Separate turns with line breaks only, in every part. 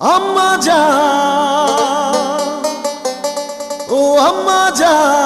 আম্মা যা ও আম্মা জান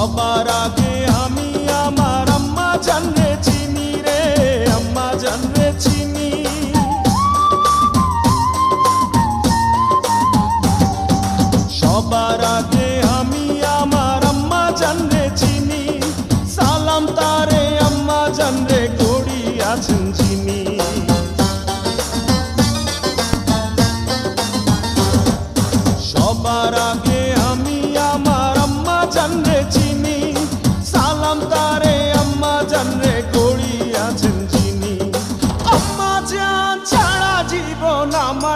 সবার আগে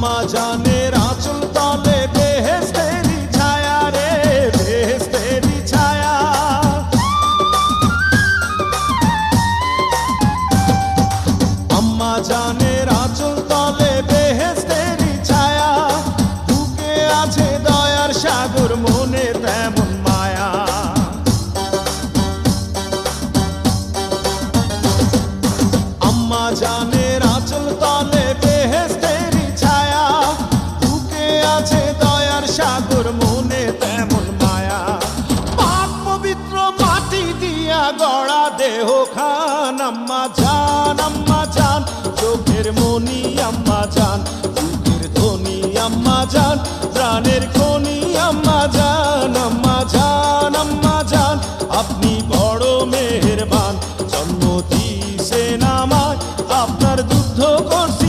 আম্মা জানের আঁচল দেহ খান, আম্মা জান আম্মা জান চোখের মনি, আম্মা জান চোখের ধনি, আম্মা জান প্রাণের খনি, আম্মা জান আম্মা জান আম্মা জান আপনি বড় মেহরবান, জন্ম দিয়েছেন আমায়। আপনার দুধ করছি